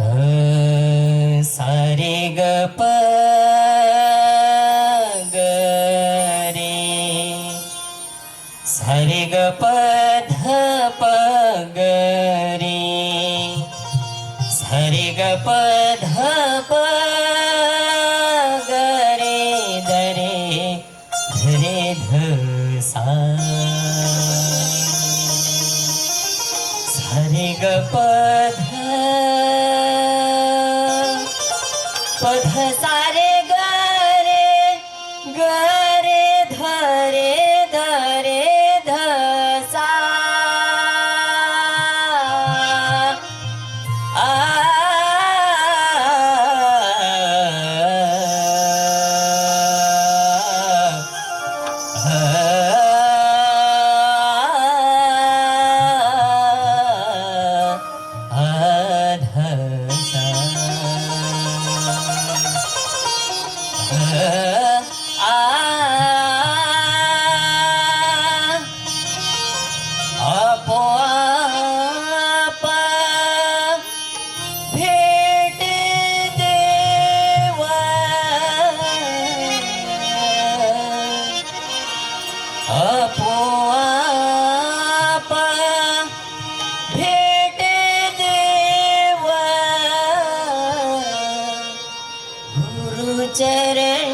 अ, सारे ग प ग रे सारे ग प ध प ग रे सारे ग प ध प हरि ग पध पध सारे गे ग चरण